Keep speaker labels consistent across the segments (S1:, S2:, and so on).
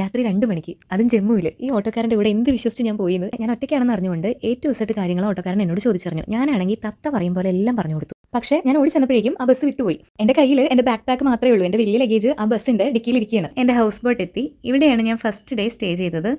S1: രാത്രി രണ്ട് മണിക്ക്. അതും ജമ്മുവിൽ ഈ ഓട്ടോക്കാരന്റെ കൂടെ എന്ത് വിശ്വസിച്ച് ഞാൻ പോയിന്ന്? ഞാൻ ഒറ്റയ്ക്കാണെന്ന് അറിഞ്ഞുകൊണ്ട് ഏറ്റവും ദിവസമായിട്ട് കാര്യങ്ങൾ ഓട്ടോക്കാരൻ എന്നോട് ചോദിച്ചറിഞ്ഞു. ഞാനാണെങ്കിൽ തത്ത പറയും പോലെ എല്ലാം പറഞ്ഞു കൊടുത്തു. പക്ഷേ ഞാൻ ഓടി ചെന്നപ്പോഴേക്കും ആ ബസ് വിട്ടുപോയി. എന്റെ കയ്യിൽ എന്റെ ബാക്ക് പാക്ക് മാത്രമേ ഉള്ളൂ. എന്റെ വലിയ ലഗേജ് ആ ബസ്സിന്റെ ഡിക്കിയിലിരിക്കുകയാണ് എന്റെ ഹൗസ് ബോട്ട് എത്തി. ഇവിടെയാണ് ഞാൻ ഫസ്റ്റ് ഡേ സ്റ്റേ ചെയ്തത്.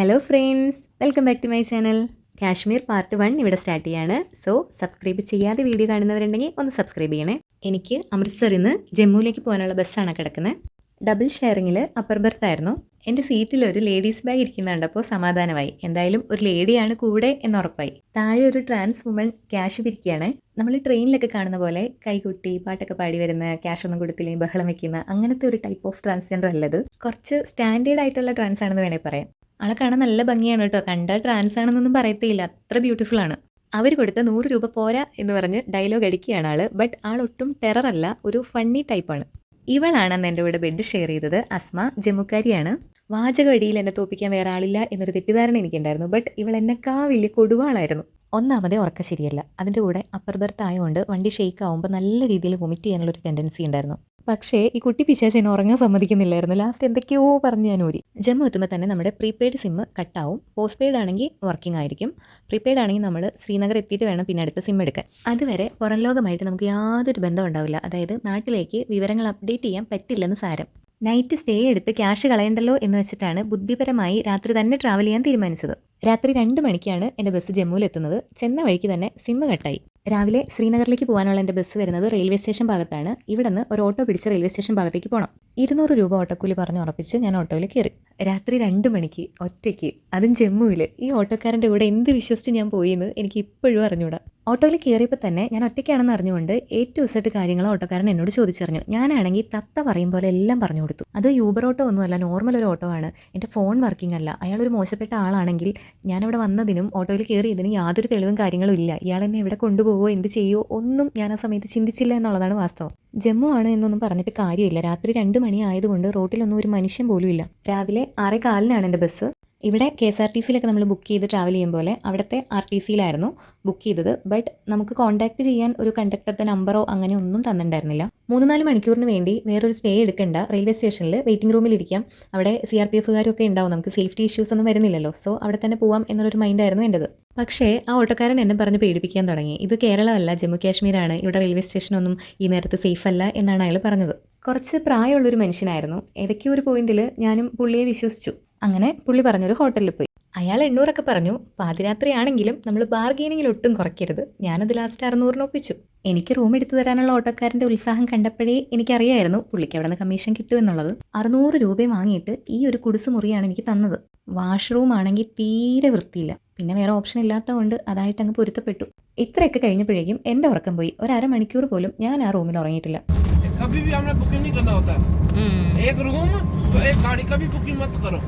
S1: Hello friends. Welcome back to my channel. Kashmir part one ഇവിടെ സ്റ്റാർട്ട് ചെയ്യാണ്. സോ സബ്സ്ക്രൈബ് ചെയ്യാതെ വീഡിയോ കാണുന്നവരുണ്ടെങ്കിൽ ഒന്ന് സബ്സ്ക്രൈബ് ചെയ്യണേ. എനിക്ക് അമൃത്സറിൽ നിന്ന് ജമ്മുവിലേക്ക് പോകാനുള്ള ബസ്സാണ് കിടക്കുന്നത്. ഡബിൾ ഷെയറിങ്ങിൽ അപ്പർ ബെർത്ത് ആയിരുന്നു എന്റെ സീറ്റിൽ ഒരു ലേഡീസ് ബാഗ് ഇരിക്കുന്ന കണ്ടപ്പോൾ സമാധാനമായി. എന്തായാലും ഒരു ലേഡിയാണ് കൂടെ എന്ന് ഉറപ്പായി. താഴെ ഒരു ട്രാൻസ് വുമൺ ക്യാഷ് പിരിക്കുകയാണ് നമ്മൾ ട്രെയിനിലൊക്കെ കാണുന്ന പോലെ കൈകൊട്ടി പാട്ടൊക്കെ പാടി വരുന്ന ക്യാഷ് ഒന്നും കൊടുത്തില്ലെങ്കിൽ ബഹളം വെക്കുന്ന അങ്ങനത്തെ ഒരു ടൈപ്പ് ഓഫ് ട്രാൻസ്ജെൻഡർ അല്ലത് കുറച്ച് സ്റ്റാൻഡേർഡ് ആയിട്ടുള്ള ട്രാൻസ് ആണെന്ന് വേണേൽ പറയാം. ആളെ കാണാൻ നല്ല ഭംഗിയാണ് കേട്ടോ. കണ്ട ട്രാൻസ് ആണെന്നൊന്നും പറയത്തേയില്ല. അത്ര ബ്യൂട്ടിഫുൾ ആണ്. അവർ കൊടുത്ത നൂറ് രൂപ പോരാ എന്ന് പറഞ്ഞ് ഡയലോഗ് അടിക്കുകയാണ് ആൾ. ബട്ട് ആൾ ഒട്ടും ടെറർ അല്ല ഒരു ഫണ്ണി ടൈപ്പാണ് ഇവളാണ് അന്ന് എന്റെ കൂടെ ബെഡ് ഷെയർ ചെയ്തത്. അസ്മ ജമ്മുക്കാരിയാണ്. വാചകവടിയിൽ എന്നെ തോപ്പിക്കാൻ വേറെ ആളില്ല എന്നൊരു തെറ്റിദ്ധാരണ എനിക്കുണ്ടായിരുന്നു. ബട്ട് ഇവൾ എന്നെക്കാ വലിയ കൊടുവാളായിരുന്നു. ഒന്നാമതേ ഉറക്കം ശരിയല്ല. അതിന്റെ കൂടെ അപ്പർ ബർത്ത് ആയതുകൊണ്ട് വണ്ടി ഷെയ്ക്ക് ആകുമ്പോൾ നല്ല രീതിയിൽ വൊമിറ്റ് ചെയ്യാനുള്ളൊരു ടെൻഡൻസി ഉണ്ടായിരുന്നു. പക്ഷേ ഈ കുട്ടി പിശാച്ച് എന്നെ ഉറങ്ങാൻ സമ്മതിക്കുന്നില്ലായിരുന്നു. ലാസ്റ്റ് എന്തൊക്കെയോ പറഞ്ഞു ഞാൻ ഊരി. ജമ്മു എത്തുമ്പോൾ തന്നെ നമ്മുടെ പ്രീപെയ്ഡ് സിമ്മ് കട്ടാവും പോസ്റ്റ് പെയ്ഡ് ആണെങ്കിൽ വർക്കിംഗ് ആയിരിക്കും. പ്രീപെയ്ഡ് ആണെങ്കിൽ നമ്മൾ ശ്രീനഗർ എത്തിയിട്ട് വേണം പിന്നെ അടുത്ത സിം എടുക്കാൻ. അതുവരെ പുറം ലോകമായിട്ട് നമുക്ക് യാതൊരു ബന്ധം ഉണ്ടാവില്ല. അതായത് നാട്ടിലേക്ക് വിവരങ്ങൾ അപ്ഡേറ്റ് ചെയ്യാൻ പറ്റില്ലെന്ന് സാരം. നൈറ്റ് സ്റ്റേ എടുത്ത് ക്യാഷ് കളയണ്ടല്ലോ എന്ന് വെച്ചിട്ടാണ് ബുദ്ധിപരമായി രാത്രി തന്നെ ട്രാവൽ ചെയ്യാൻ തീരുമാനിച്ചത്. രാത്രി രണ്ട് മണിക്കാണ് എന്റെ ബസ് ജമ്മുവിൽ എത്തുന്നത്. ചെന്ന വഴിക്ക് തന്നെ സിമ്മ് കട്ടായി. രാവിലെ ശ്രീനഗറിലേക്ക് പോകാനുള്ള എന്റെ ബസ് വരുന്നത് റെയിൽവേ സ്റ്റേഷൻ ഭാഗത്താണ്. ഇവിടെ നിന്ന് ഒരു ഓട്ടോ പിടിച്ച് റെയിൽവേ സ്റ്റേഷൻ ഭാഗത്തേക്ക് പോകണം ഇരുന്നൂറ് രൂപ ഓട്ടോക്കൂലി പറഞ്ഞ് ഉറപ്പിച്ച് ഞാൻ ഓട്ടോയിൽ കയറി. രാത്രി രണ്ട് മണിക്ക് ഒറ്റയ്ക്ക് അതും ജമ്മുവിൽ ഈ ഓട്ടോക്കാരന്റെ കൂടെ എന്ത് വിശ്വസിച്ച് ഞാൻ പോയിന്ന് എനിക്ക് ഇപ്പോഴും അറിഞ്ഞൂടാ. ഓട്ടോയിൽ കയറിയപ്പോൾ തന്നെ ഞാൻ ഒറ്റയ്ക്കാണെന്ന് അറിഞ്ഞുകൊണ്ട് ഏറ്റവും ദിവസമായിട്ട് കാര്യങ്ങൾ ഓട്ടോക്കാരൻ എന്നോട് ചോദിച്ചറിഞ്ഞു. ഞാനാണെങ്കിൽ തത്ത പറയും പോലെ എല്ലാം പറഞ്ഞു കൊടുത്തു. അത് യൂബർ ഓട്ടോ ഒന്നുമല്ല നോർമൽ ഒരു ഓട്ടോ ആണ്. എന്റെ ഫോൺ വർക്കിംഗ് അല്ല. അയാളൊരു മോശപ്പെട്ട ആളാണെങ്കിൽ ഞാനവിടെ വന്നതിനും ഓട്ടോയിൽ കയറിയതിനും യാതൊരു തെളിവും കാര്യങ്ങളും ഇല്ല. ഇയാൾ എന്നെ എവിടെ കൊണ്ടുപോകുമോ എന്ത് ചെയ്യുമോ ഒന്നും ഞാൻ ആ സമയത്ത് ചിന്തിച്ചില്ല എന്നുള്ളതാണ് വാസ്തവം. ജമ്മു ആണ് എന്നൊന്നും പറഞ്ഞിട്ട് കാര്യമില്ല. രാത്രി രണ്ട് മണി ആയതുകൊണ്ട് റോട്ടിലൊന്നും ഒരു മനുഷ്യൻ പോലും ഇല്ല. രാവിലെ ആറേ കാലിനാണ് എന്റെ ബസ്. ഇവിടെ കെ എസ് ആർ ടി സിയിലൊക്കെ നമ്മൾ ബുക്ക് ചെയ്ത് ട്രാവൽ ചെയ്യും പോലെ അവിടുത്തെ ആർ ടി സിയിലായിരുന്നു ബുക്ക് ചെയ്തത്. ബട്ട് നമുക്ക് കോൺടാക്ട് ചെയ്യാൻ ഒരു കണ്ടക്ടറുടെ നമ്പറോ അങ്ങനെ ഒന്നും തന്നിട്ടുണ്ടായിരുന്നില്ല. മൂന്ന് നാല് മണിക്കൂറിന് വേണ്ടി വേറൊരു സ്റ്റേ എടുക്കേണ്ട. റെയിൽവേ സ്റ്റേഷനിൽ വെയിറ്റിംഗ് റൂമിൽ ഇരിക്കാം അവിടെ സി ആർ പി എഫുകാരൊക്കെ ഉണ്ടാവും. നമുക്ക് സേഫ്റ്റി ഇഷ്യൂസ് ഒന്നും വരുന്നില്ലല്ലോ. സോ അവിടെ തന്നെ പോവാം എന്നുള്ളൊരു മൈൻഡായിരുന്നു എന്റെത് പക്ഷേ ആ ഓട്ടോക്കാരൻ എന്നെ പറഞ്ഞ് പേടിപ്പിക്കാൻ തുടങ്ങി. ഇത് കേരളമല്ല ജമ്മു കാശ്മീരാണ്. ഇവിടെ റെയിൽവേ സ്റ്റേഷനൊന്നും ഈ നേരത്ത് സേഫ് അല്ല എന്നാണ് അയാൾ പറഞ്ഞത്. കുറച്ച് പ്രായമുള്ളൊരു മനുഷ്യനായിരുന്നു. ഏതൊക്കെയോ ഒരു പോയിന്റിൽ ഞാനും പുള്ളിയെ വിശ്വസിച്ചു. അങ്ങനെ പുള്ളി പറഞ്ഞൊരു ഹോട്ടലിൽ പോയി. അയാൾ എണ്ണൂറൊക്കെ പറഞ്ഞു പാതിരാത്രിയാണെങ്കിലും നമ്മൾ ബാർഗെയിനിങ്ങിൽ ഒട്ടും കുറയ്ക്കരുത്. ഞാനത് ലാസ്റ്റ് അറുന്നൂറിന് ഒപ്പിച്ചു. എനിക്ക് റൂം എടുത്തു തരാനുള്ള ഓട്ടോക്കാരന്റെ ഉത്സാഹം കണ്ടപ്പോഴേ എനിക്കറിയായിരുന്നു പുള്ളിക്ക് അവിടെ നിന്ന് കമ്മീഷൻ കിട്ടുമെന്നുള്ളത് അറുന്നൂറ് രൂപയും വാങ്ങിയിട്ട് ഈ ഒരു കുടിസ് മുറിയാണ് എനിക്ക് തന്നത്. വാഷ്റൂം ആണെങ്കിൽ തീരെ വൃത്തിയില്ല. പിന്നെ വേറെ ഓപ്ഷൻ ഇല്ലാത്തതുകൊണ്ട് അതായിട്ട് അങ്ങ് പൊരുത്തപ്പെട്ടു. ഇത്രയൊക്കെ കഴിഞ്ഞപ്പോഴേക്കും എന്റെ ഉറക്കം പോയി. ഒരു അരമണിക്കൂർ പോലും ഞാൻ ആ റൂമിൽ ഉറങ്ങിയിട്ടില്ല.
S2: कभी भी हमें बुकिंग नहीं करना होता एक रूम तो एक गाड़ी का भी बुकिंग मत करो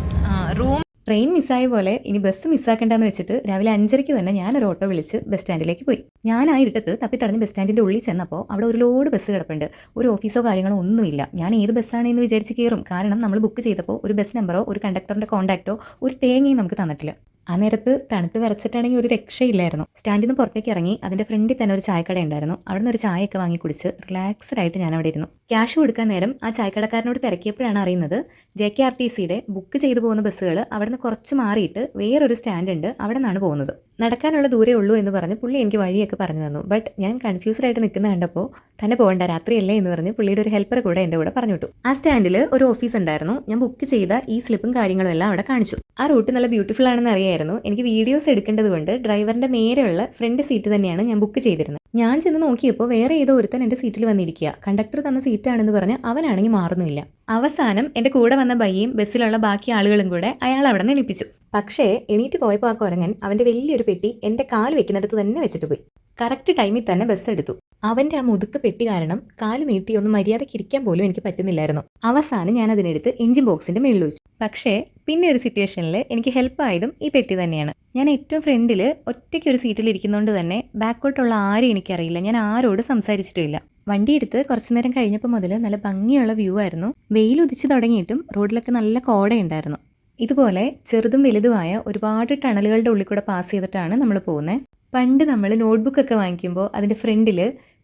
S1: റൂം ട്രെയിൻ മിസ്സായ പോലെ ഇനി ബസ് മിസ്സാക്കണ്ടെന്ന് വെച്ചിട്ട് രാവിലെ അഞ്ചരയ്ക്ക് തന്നെ ഞാനൊരു ഓട്ടോ വിളിച്ച് ബസ് സ്റ്റാൻഡിലേക്ക് പോയി ഞാൻ ആ ഇരുട്ടത്ത് തപ്പിത്തടഞ്ഞ് ബസ് സ്റ്റാൻഡിൻ്റെ ഉള്ളിൽ ചെന്നപ്പോൾ അവിടെ ഒരു ലോഡ് ബസ് കിടപ്പുണ്ട് ഒരു ഓഫീസോ കാര്യങ്ങളോ ഒന്നുമില്ല ഞാൻ ഏത് ബസ്സാണ് എന്ന് വിചാരിച്ച് കയറും കാരണം നമ്മൾ ബുക്ക് ചെയ്തപ്പോൾ ഒരു ബസ് നമ്പറോ ഒരു കണ്ടക്ടറിൻ്റെ കോൺടാക്റ്റോ ഒരു തേങ്ങയും നമുക്ക് തന്നിട്ടില്ല ആ നേരത്ത് തണുത്ത് വിറച്ചിട്ടാണെങ്കിൽ ഒരു രക്ഷയില്ലായിരുന്നു. സ്റ്റാൻഡിൽ നിന്ന് പുറത്തേക്ക് ഇറങ്ങി അതിന്റെ ഫ്രണ്ടിൽ തന്നെ ഒരു ചായക്കട ഉണ്ടായിരുന്നു അവിടെ നിന്ന് ഒരു ചായയൊക്കെ വാങ്ങി കുടിച്ച് റിലാക്സ്ഡ് ആയിട്ട് ഞാൻ അവിടെ ഇരുന്നു. ക്യാഷ് കൊടുക്കാൻ നേരം ആ ചായക്കടക്കാരനോട് തിരക്കിയപ്പോഴാണ് അറിയുന്നത് ജെ കെ ആർ ടി സിയുടെ ബുക്ക് ചെയ്തു പോകുന്ന ബസ്സുകൾ അവിടെ നിന്ന് കുറച്ച് മാറിയിട്ട് വേറൊരു സ്റ്റാൻഡ് ഉണ്ട്. അവിടെ നിന്നാണ് പോകുന്നത്. നടക്കാനുള്ള ദൂരേ ഉള്ളൂ എന്ന് പറഞ്ഞ് പുള്ളി എനിക്ക് വഴിയൊക്കെ പറഞ്ഞു തന്നു. ബട്ട് ഞാൻ കൺഫ്യൂസ്ഡ് ആയിട്ട് നിൽക്കുന്ന കണ്ടപ്പോൾ തന്നെ പോകണ്ട രാത്രിയല്ലേ? എന്ന് പറഞ്ഞ് പുള്ളിയുടെ ഒരു ഹെൽപ്പർ കൂടെ എന്റെ കൂടെ പറഞ്ഞു വിട്ടു ആ സ്റ്റാൻഡിൽ ഒരു ഓഫീസ് ഉണ്ടായിരുന്നു. ഞാൻ ബുക്ക് ചെയ്ത ഈ സ്ലിപ്പും കാര്യങ്ങളും എല്ലാം അവിടെ കാണിച്ചു. ആ റൂട്ട് നല്ല ബ്യൂട്ടിഫുൾ ആണെന്ന് അറിയായിരുന്നു. എനിക്ക് വീഡിയോസ് എടുക്കേണ്ടത് കൊണ്ട് ഡ്രൈവറിന്റെ നേരെയുള്ള ഫ്രണ്ട് സീറ്റ് തന്നെയാണ് ഞാൻ ബുക്ക് ചെയ്തിരുന്നത്. ഞാൻ ചെന്ന് നോക്കിയപ്പോൾ വേറെ ഏതോ ഒരുത്തൻ എന്റെ സീറ്റിൽ വന്നിരിക്കുക. കണ്ടക്ടർ തന്ന സീറ്റാണെന്ന് പറഞ്ഞ് അവനാണെങ്കിൽ മാറുന്നില്ല. അവസാനം എന്റെ കൂടെ വന്ന ബയ്യയും ബസ്സിലുള്ള ബാക്കി ആളുകളും കൂടെ അയാൾ അവിടെ നിന്ന് എണിപ്പിച്ചു. പക്ഷേ എണീറ്റ് പോയപ്പോൾ ആ കുരങ്ങൻ അവന്റെ വലിയൊരു പെട്ടി എന്റെ കാൽ വെക്കുന്നിടത്ത് തന്നെ വെച്ചിട്ട് പോയി. കറക്റ്റ് ടൈമിൽ തന്നെ ബസ് എടുത്തു. അവന്റെ ആ മുതുക്ക് പെട്ടി കാരണം കാൽ നീട്ടി ഒന്ന് മര്യാദയ്ക്ക് ഇരിക്കാൻ പോലും എനിക്ക് പറ്റുന്നില്ലായിരുന്നു. അവസാനം ഞാൻ അതിനെടുത്ത് എഞ്ചിൻ ബോക്സിന്റെ മേളിൽ വെച്ചു. പക്ഷേ പിന്നെ ഒരു സിറ്റുവേഷനിൽ എനിക്ക് ഹെൽപ്പ് ആയതും ഈ പെട്ടി തന്നെയാണ്. ഞാൻ ഏറ്റവും ഫ്രണ്ടിൽ ഒറ്റയ്ക്ക് ഒരു സീറ്റിൽ ഇരിക്കുന്നതുകൊണ്ട് തന്നെ ബാക്കോട്ടുള്ള ആരും എനിക്കറിയില്ല. ഞാൻ ആരോട് സംസാരിച്ചിട്ടില്ല വണ്ടി എടുത്ത് കുറച്ചു നേരം കഴിഞ്ഞപ്പോൾ മുതൽ നല്ല ഭംഗിയുള്ള വ്യൂ ആയിരുന്നു. വെയിൽ ഉദിച്ച് തുടങ്ങിയിട്ടും റോഡിലൊക്കെ നല്ല കോടയുണ്ടായിരുന്നു. ഇതുപോലെ ചെറുതും വലുതുമായ ഒരുപാട് ടണലുകളുടെ ഉള്ളിൽ കൂടെ പാസ് ചെയ്തിട്ടാണ് നമ്മൾ പോകുന്നത് പണ്ട് നമ്മൾ നോട്ട്ബുക്കൊക്കെ വാങ്ങിക്കുമ്പോൾ അതിന്റെ ഫ്രണ്ടിൽ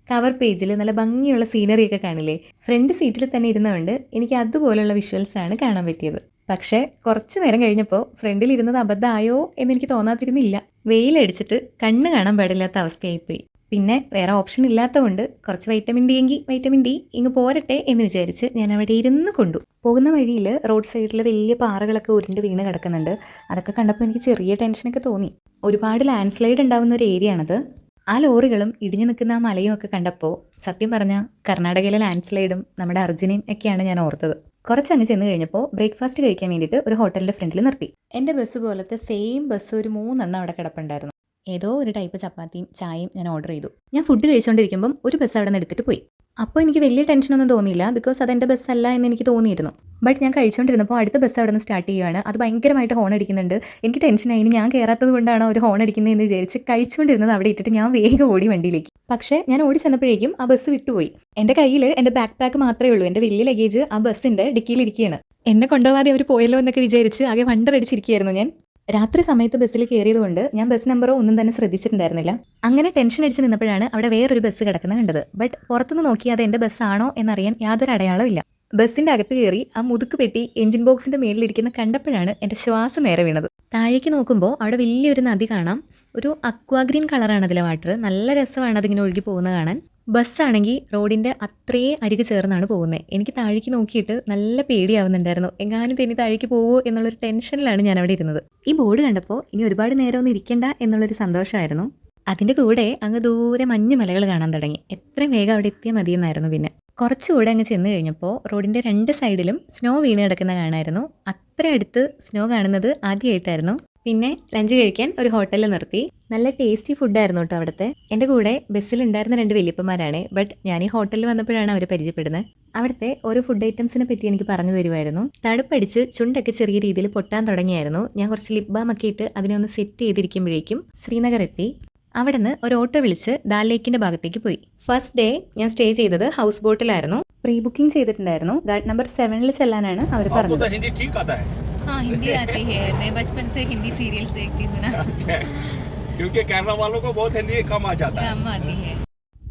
S1: കവർ പേജിൽ നല്ല ഭംഗിയുള്ള സീനറിയൊക്കെ കാണില്ലേ? ഫ്രണ്ട് സീറ്റിൽ തന്നെ ഇരുന്നതുകൊണ്ട് എനിക്ക് അതുപോലുള്ള വിഷ്വൽസ് ആണ് കാണാൻ പറ്റിയത്. പക്ഷേ കുറച്ച് നേരം കഴിഞ്ഞപ്പോൾ ഫ്രണ്ടിൽ ഇരുന്നത് അബദ്ധമായോ എന്നെനിക്ക് തോന്നാതിരുന്നില്ല. വെയിലടിച്ചിട്ട് കണ്ണ് കാണാൻ പാടില്ലാത്ത അവസ്ഥയായിപ്പോയി. പിന്നെ വേറെ ഓപ്ഷൻ ഇല്ലാത്തതുകൊണ്ട് കുറച്ച് വൈറ്റമിൻ ഡി എങ്കിൽ വൈറ്റമിൻ ഡി ഇങ്ങ് പോരട്ടെ എന്ന് വിചാരിച്ച് ഞാൻ അവിടെ ഇരുന്ന് കൊണ്ടു. പോകുന്ന വഴിയിൽ റോഡ് സൈഡിൽ വലിയ പാറകളൊക്കെ ഉരുണ്ട് വീണ് കിടക്കുന്നുണ്ട്. അതൊക്കെ കണ്ടപ്പോൾ എനിക്ക് ചെറിയ ടെൻഷനൊക്കെ തോന്നി. ഒരുപാട് ലാൻഡ് സ്ലൈഡ് ഉണ്ടാവുന്ന ഒരു ഏരിയ ആണത്. ആ ലോറികളും ഇടിഞ്ഞു നിൽക്കുന്ന ആ മലയും ഒക്കെ കണ്ടപ്പോൾ സത്യം പറഞ്ഞാൽ കർണാടകയിലെ ലാൻഡ് സ്ലൈഡും നമ്മുടെ അർജുനയും ഒക്കെയാണ് ഞാൻ ഓർത്തത്. കുറച്ചങ്ങ് ചെന്ന് കഴിഞ്ഞപ്പോൾ ബ്രേക്ക്ഫാസ്റ്റ് കഴിക്കാൻ വേണ്ടിയിട്ട് ഒരു ഹോട്ടലിന്റെ ഫ്രണ്ടിൽ നിർത്തി. എന്റെ ബസ് പോലത്തെ സെയിം ബസ് ഒരു മൂന്നെണ്ണം അവിടെ കിടപ്പുണ്ടായിരുന്നു. ഏതോ ഒരു ടൈപ്പ് ചപ്പാത്തിയും ചായയും ഞാൻ ഓർഡർ ചെയ്തു. ഞാൻ ഫുഡ് കഴിച്ചുകൊണ്ടിരിക്കുമ്പം ഒരു ബസ് അവിടെ നിന്ന് എടുത്തിട്ട് പോയി. അപ്പോൾ എനിക്ക് വലിയ ടെൻഷനൊന്നും തോന്നിയില്ല ബിക്കോസ് അതെന്റെ ബസ്സല്ല എന്ന് എനിക്ക് തോന്നിയിരുന്നു. ബട്ട് ഞാൻ കഴിച്ചുകൊണ്ടിരുന്നപ്പോൾ അടുത്ത ബസ് അവിടെ നിന്ന് സ്റ്റാർട്ട് ചെയ്യുകയാണ് അത് ഭയങ്കരമായിട്ട് ഹോൺ അടിക്കുന്നുണ്ട്. എനിക്ക് ടെൻഷനായി ഇനി ഞാൻ കയറാത്തത് കൊണ്ടാണോ ഒരു ഹോൺ അടിക്കുന്നത് എന്ന് വിചാരിച്ച് കഴിച്ചുകൊണ്ടിരുന്നത് അവിടെ ഇട്ടിട്ട് ഞാൻ വേഗം ഓടി വണ്ടിയിലേക്ക്. പക്ഷേ ഞാൻ ഓടി ചെന്നപ്പോഴേക്കും ആ ബസ് വിട്ടുപോയി. എന്റെ കയ്യിൽ എന്റെ ബാക്ക് പാക്ക് മാത്രമേ ഉള്ളൂ. എന്റെ വലിയ ലഗേജ് ആ ബസ്സിന്റെ ഡിക്കിയിലിരിക്കുകയാണ് എന്നെ കൊണ്ടുപോകാതെ അവർ പോയല്ലോ എന്നൊക്കെ വിചാരിച്ച് ആകെ വണ്ടറടിച്ചിരിക്കുകയായിരുന്നു ഞാൻ. രാത്രി സമയത്ത് ബസ്സിൽ കയറിയതുകൊണ്ട് ഞാൻ ബസ് നമ്പറോ ഒന്നും തന്നെ ശ്രദ്ധിച്ചിട്ടുണ്ടായിരുന്നില്ല. അങ്ങനെ ടെൻഷൻ അടിച്ച് നിന്നപ്പോഴാണ് അവിടെ വേറൊരു ബസ് കിടക്കുന്ന കണ്ടത്. ബട്ട് പുറത്തുനിന്ന് നോക്കി അത് എന്റെ ബസ്സാണോ എന്നറിയാൻ യാതൊരു അടയാളവും ഇല്ല. ബസ്സിന്റെ അകത്ത് കയറി ആ മുതുക്ക് പെട്ടി എഞ്ചിൻ ബോക്സിന്റെ മേളിലിരിക്കുന്ന കണ്ടപ്പോഴാണ് എന്റെ ശ്വാസം നേരെ വീണത്. താഴേക്ക് നോക്കുമ്പോൾ അവിടെ വലിയൊരു നദി കാണാം. ഒരു അക്വാഗ്രീൻ കളറാണ് അതിലെ വാട്ടർ നല്ല രസമാണ് അതിങ്ങനെ ഒഴുകി പോകുന്നത് കാണാൻ. ബസ്സാണെങ്കിൽ റോഡിന്റെ അത്രേ അരികെ ചേർന്നാണ് പോകുന്നത് എനിക്ക് താഴേക്ക് നോക്കിയിട്ട് നല്ല പേടിയാവുന്നുണ്ടായിരുന്നു. എങ്ങാനും തെന്നി താഴേക്ക് പോവോ എന്നുള്ളൊരു ടെൻഷനിലാണ് ഞാൻ അവിടെ ഇരുന്നത്. ഈ ബോർഡ് കണ്ടപ്പോൾ ഇനി ഒരുപാട് നേരം ഒന്നും ഇരിക്കണ്ട എന്നുള്ളൊരു സന്തോഷമായിരുന്നു അതിന്റെ കൂടെ അങ്ങ് ദൂരെ മഞ്ഞ് മലകൾ കാണാൻ തുടങ്ങി. എത്രയും വേഗം അവിടെ എത്തിയാൽ മതിയെന്നായിരുന്നു പിന്നെ. കുറച്ചുകൂടെ അങ്ങ് ചെന്ന് കഴിഞ്ഞപ്പോൾ റോഡിന്റെ രണ്ട് സൈഡിലും സ്നോ വീണ് കിടക്കുന്ന കാണായിരുന്നു. അത്ര അടുത്ത് സ്നോ കാണുന്നത് ആദ്യമായിട്ടായിരുന്നു പിന്നെ ലഞ്ച് കഴിക്കാൻ ഒരു ഹോട്ടലിൽ നിർത്തി. നല്ല ടേസ്റ്റി ഫുഡായിരുന്നു കേട്ടോ അവിടുത്തെ. എന്റെ കൂടെ ബസ്സിലുണ്ടായിരുന്ന രണ്ട് വലിയപ്പന്മാരാണ്. ബട്ട് ഞാൻ ഈ ഹോട്ടലിൽ വന്നപ്പോഴാണ് അവരെ പരിചയപ്പെടുന്നത്. അവിടുത്തെ ഓരോ ഫുഡ് ഐറ്റംസിനെ പറ്റി എനിക്ക് പറഞ്ഞു തരുമായിരുന്നു. തണുപ്പടിച്ച് ചുണ്ടൊക്കെ ചെറിയ രീതിയിൽ പൊട്ടാൻ തുടങ്ങിയായിരുന്നു. ഞാൻ കുറച്ച് ലിപ് ബാം ഒക്കെ ഇട്ട് അതിനെ ഒന്ന് സെറ്റ് ചെയ്തിരിക്കുമ്പോഴേക്കും ശ്രീനഗർ എത്തി. അവിടെ നിന്ന് ഒരു ഓട്ടോ വിളിച്ച് ദാൽ ലേക്കിന്റെ ഭാഗത്തേക്ക് പോയി. ഫസ്റ്റ് ഡേ ഞാൻ സ്റ്റേ ചെയ്തത് ഹൗസ് ബോട്ടിലായിരുന്നു പ്രീ ബുക്കിംഗ് ചെയ്തിട്ടുണ്ടായിരുന്നു. ഗാർഡ് നമ്പർ സെവനിൽ ചെല്ലാനാണ് അവർ പറഞ്ഞത്.
S3: है
S4: हाँ हिंदी आती है मैं बचपन से हिंदी सीरियल्स देखती हूँ ना
S3: अच्छा क्योंकि केरला वालों को बहुत हिंदी कम आ जाता है
S4: कम आती है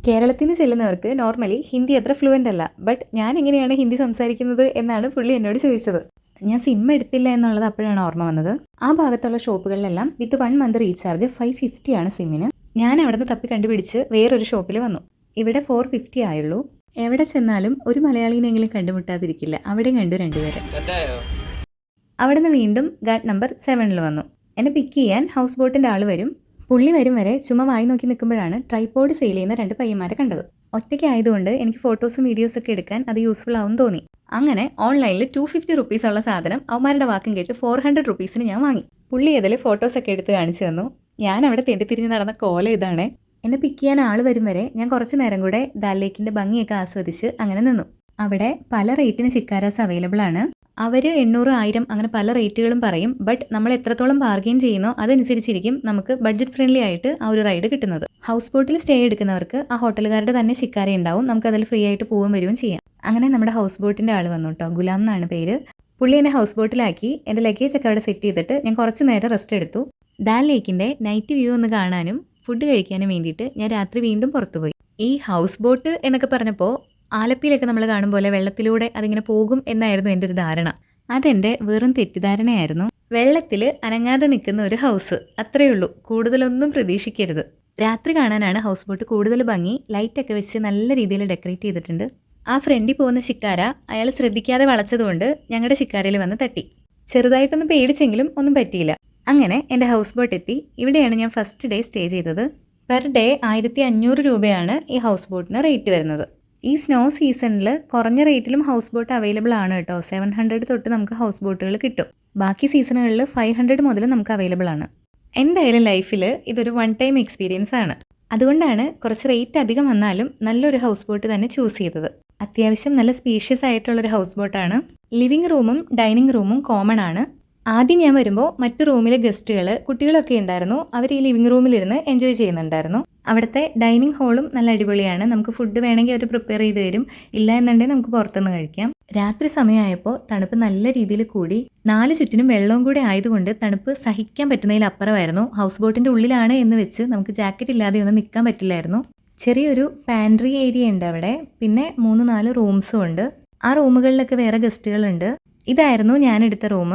S1: കേരളത്തിൽ നിന്ന് ചെല്ലുന്നവർക്ക് നോർമലി ഹിന്ദി അത്ര ഫ്ലുവൻ്റ് അല്ല ബട്ട് ഞാൻ എങ്ങനെയാണ് ഹിന്ദി സംസാരിക്കുന്നത് എന്നാണ് പുള്ളി എന്നോട് ചോദിച്ചത് ഞാൻ സിം എടുത്തില്ല എന്നുള്ളത് അപ്പോഴാണ് ഓർമ്മ വന്നത് ആ ഭാഗത്തുള്ള ഷോപ്പുകളിലെല്ലാം with one month recharge five fifty ആണ് സിമ്മിന് ഞാൻ അവിടെ നിന്ന് തപ്പി കണ്ടുപിടിച്ച് വേറൊരു ഷോപ്പിൽ വന്നു ഇവിടെ ഫോർ ഫിഫ്റ്റി ആയുള്ളൂ എവിടെ ചെന്നാലും ഒരു മലയാളീനെങ്കിലും കണ്ടുമുട്ടാതിരിക്കില്ല അവിടെ കണ്ടു രണ്ടുപേരെ അവിടെ നിന്ന് വീണ്ടും ഗാർഡ് നമ്പർ സെവനിൽ വന്നു. എന്നെ പിക്ക് ചെയ്യാൻ ഹൗസ് ബോട്ടിന്റെ ആൾ വരും. പുള്ളി വരും വരെ ചുമ വായി നോക്കി നിൽക്കുമ്പോഴാണ് ട്രൈപോഡ് സെയിൽ ചെയ്യുന്ന രണ്ട് പയ്യന്മാരെ കണ്ടത്. ഒറ്റയ്ക്ക് ആയതുകൊണ്ട് എനിക്ക് ഫോട്ടോസും വീഡിയോസും ഒക്കെ എടുക്കാൻ അത് യൂസ്ഫുൾ ആവും തോന്നി. അങ്ങനെ ഓൺലൈനിൽ ടു ഫിഫ്റ്റി റുപ്പീസ് ഉള്ള സാധനം അവന്മാരുടെ വാക്കും കേട്ട് ഫോർ ഹൺഡ്രഡ് റുപ്പീസിന് ഞാൻ വാങ്ങി. പുള്ളി അതിൽ ഫോട്ടോസൊക്കെ എടുത്ത് കാണിച്ചു തന്നു. ഞാൻ അവിടെ തെണ്ടിത്തിരിഞ്ഞ് നടന്ന കോല ഇതാണ്. എന്നെ പിക്ക് ചെയ്യാൻ ആൾ വരും വരെ ഞാൻ കുറച്ച് നേരം കൂടെ ദാൽ ലേക്കിന്റെ ഭംഗിയൊക്കെ ആസ്വദിച്ച് അങ്ങനെ നിന്നു. അവിടെ പല റേറ്റിന് ചിക്കാരാസ് അവൈലബിൾ ആണ്. അവർ എണ്ണൂറ് ആയിരം അങ്ങനെ പല റേറ്റുകളും പറയും. ബട്ട് നമ്മൾ എത്രത്തോളം ബാർഗെയിൻ ചെയ്യുന്നോ അതനുസരിച്ചിരിക്കും നമുക്ക് ബഡ്ജറ്റ് ഫ്രണ്ട്ലി ആയിട്ട് ആ ഒരു റൈഡ് കിട്ടുന്നത്. ഹൗസ് ബോട്ടിൽ സ്റ്റേ എടുക്കുന്നവർക്ക് ആ ഹോട്ടലുകാരുടെ തന്നെ ശിക്കാരി ഉണ്ടാവും. നമുക്ക് അതിൽ ഫ്രീ ആയിട്ട് പോവുകയും വരികയും ചെയ്യാം. അങ്ങനെ നമ്മുടെ ഹൗസ് ബോട്ടിന്റെ ആൾ വന്നു കേട്ടോ ഗുലാം എന്നാണ് പേര്. പുള്ളി എന്നെ ഹൗസ് ബോട്ടിലാക്കി എന്റെ ലഗേജ് ഒക്കെ അവിടെ സെറ്റ് ചെയ്തിട്ട് ഞാൻ കുറച്ച് നേരം റെസ്റ്റ് എടുത്തു. ഡാൽ ലേക്കിന്റെ നൈറ്റ് വ്യൂ ഒന്ന് കാണാനും ഫുഡ് കഴിക്കാനും വേണ്ടിയിട്ട് ഞാൻ രാത്രി വീണ്ടും പുറത്തുപോയി. ഈ ഹൗസ് ബോട്ട് എന്നൊക്കെ പറഞ്ഞപ്പോൾ ആലപ്പിയിലൊക്കെ നമ്മൾ കാണും പോലെ വെള്ളത്തിലൂടെ അതിങ്ങനെ പോകും എന്നായിരുന്നു എന്റെ ഒരു ധാരണ. അതെന്റെ വെറും തെറ്റിദ്ധാരണയായിരുന്നു. വെള്ളത്തിൽ അനങ്ങാതെ നിൽക്കുന്ന ഒരു ഹൗസ് അത്രയേ ഉള്ളൂ. കൂടുതലൊന്നും പ്രതീക്ഷിക്കരുത്. രാത്രി കാണാനാണ് ഹൗസ് ബോട്ട് കൂടുതൽ ഭംഗി. ലൈറ്റൊക്കെ വെച്ച് നല്ല രീതിയിൽ ഡെക്കറേറ്റ് ചെയ്തിട്ടുണ്ട്. ആ ഫ്രണ്ടിൽ പോകുന്ന ശിക്കാര അയാൾ ശ്രദ്ധിക്കാതെ വളച്ചതുകൊണ്ട് ഞങ്ങളുടെ ശിക്കാരയിൽ വന്ന് തട്ടി. ചെറുതായിട്ടൊന്ന് പേടിച്ചെങ്കിലും ഒന്നും പറ്റിയില്ല. അങ്ങനെ എന്റെ ഹൗസ് ബോട്ട് എത്തി. ഇവിടെയാണ് ഞാൻ ഫസ്റ്റ് ഡേ സ്റ്റേ ചെയ്തത്. പെർ ഡേ ആയിരത്തി അഞ്ഞൂറ് രൂപയാണ് ഈ ഹൗസ് ബോട്ടിന് റേറ്റ് വരുന്നത്. ഈ സ്നോ സീസണിൽ കുറഞ്ഞ റേറ്റിലും ഹൗസ് ബോട്ട് അവൈലബിൾ ആണ് കേട്ടോ. സെവൻ ഹൺഡ്രഡ് തൊട്ട് നമുക്ക് ഹൗസ് ബോട്ടുകൾ കിട്ടും. ബാക്കി സീസണുകളിൽ ഫൈവ് ഹൺഡ്രഡ് മുതൽ നമുക്ക് അവൈലബിൾ ആണ്. എന്തായാലും ലൈഫിൽ ഇതൊരു വൺ ടൈം എക്സ്പീരിയൻസ് ആണ്. അതുകൊണ്ടാണ് കുറച്ച് റേറ്റ് അധികം വന്നാലും നല്ലൊരു ഹൗസ് ബോട്ട് തന്നെ ചൂസ് ചെയ്തത്. അത്യാവശ്യം നല്ല സ്പീഷ്യസ് ആയിട്ടുള്ളൊരു ഹൗസ് ബോട്ടാണ് ലിവിംഗ് റൂമും ഡൈനിങ് റൂമും കോമൺ ആണ്. ആദ്യം ഞാൻ വരുമ്പോൾ മറ്റു റൂമിലെ ഗസ്റ്റുകൾ കുട്ടികളൊക്കെ ഉണ്ടായിരുന്നു. അവർ ഈ ലിവിംഗ് റൂമിലിരുന്ന് എൻജോയ് ചെയ്യുന്നുണ്ടായിരുന്നു. അവിടുത്തെ ഡൈനിങ് ഹാളും നല്ല അടിപൊളിയാണ്. നമുക്ക് ഫുഡ് വേണമെങ്കിൽ അവർ പ്രിപ്പയർ ചെയ്ത് തരും. ഇല്ല എന്നുണ്ടെങ്കിൽ നമുക്ക് പുറത്തുനിന്ന് കഴിക്കാം. രാത്രി സമയമായപ്പോൾ തണുപ്പ് നല്ല രീതിയിൽ കൂടി. നാല് ചുറ്റിനും വെള്ളവും കൂടി ആയതുകൊണ്ട് തണുപ്പ് സഹിക്കാൻ പറ്റുന്നതിൽ അപ്പുറമായിരുന്നു. ഹൗസ് ബോട്ടിന്റെ ഉള്ളിലാണ് എന്ന് വെച്ച് നമുക്ക് ജാക്കറ്റ് ഇല്ലാതെ ഒന്നും നിൽക്കാൻ പറ്റില്ലായിരുന്നു. ചെറിയൊരു പാൻട്രി ഏരിയ ഉണ്ട് അവിടെ. പിന്നെ മൂന്ന് നാല് റൂംസും ഉണ്ട്. ആ റൂമുകളിലൊക്കെ വേറെ ഗസ്റ്റുകളുണ്ട് ഇതായിരുന്നു ഞാൻ എടുത്ത റൂം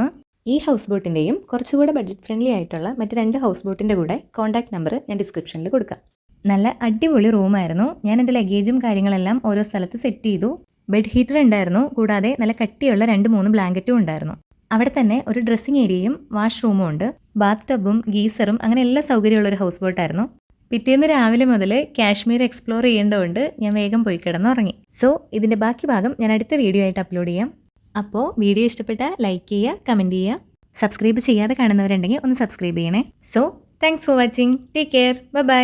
S1: ഈ ഹൗസ് ബോട്ടിന്റെയും കുറച്ചുകൂടെ ബഡ്ജറ്റ് ഫ്രണ്ട്ലി ആയിട്ടുള്ള മറ്റ് രണ്ട് ഹൗസ് ബോട്ടിന്റെ കൂടെ കോൺടാക്ട് നമ്പർ ഞാൻ ഡിസ്ക്രിപ്ഷനിൽ കൊടുക്കാം. നല്ല അടിപൊളി റൂമായിരുന്നു ഞാൻ എന്റെ ലഗേജും കാര്യങ്ങളെല്ലാം ഓരോ സ്ഥലത്ത് സെറ്റ് ചെയ്തു. ബെഡ് ഹീറ്റർ ഉണ്ടായിരുന്നു. കൂടാതെ നല്ല കട്ടിയുള്ള രണ്ട് മൂന്ന് ബ്ലാങ്കറ്റും ഉണ്ടായിരുന്നു. അവിടെ തന്നെ ഒരു ഡ്രസ്സിംഗ് ഏരിയയും വാഷ്റൂമും ഉണ്ട്. ബാത്ത് ടബും ഗീസറും അങ്ങനെ എല്ലാ സൗകര്യമുള്ള ഒരു ഹൗസ് ബോട്ടായിരുന്നു പിറ്റേന്ന് രാവിലെ മുതൽ കാശ്മീർ എക്സ്പ്ലോർ ചെയ്യേണ്ടതുകൊണ്ട് ഞാൻ വേഗം പോയി കിടന്നുറങ്ങി. സോ ഇതിന്റെ ബാക്കി ഭാഗം ഞാൻ അടുത്ത വീഡിയോ ആയിട്ട് അപ്ലോഡ് ചെയ്യാം. അപ്പോൾ വീഡിയോ ഇഷ്ടപ്പെട്ടാൽ ലൈക്ക് ചെയ്യുക കമന്റ് ചെയ്യുക സബ്സ്ക്രൈബ് ചെയ്യാതെ കാണുന്നവരുണ്ടെങ്കിൽ ഒന്ന് സബ്സ്ക്രൈബ് ചെയ്യണേ. So thanks for watching take care bye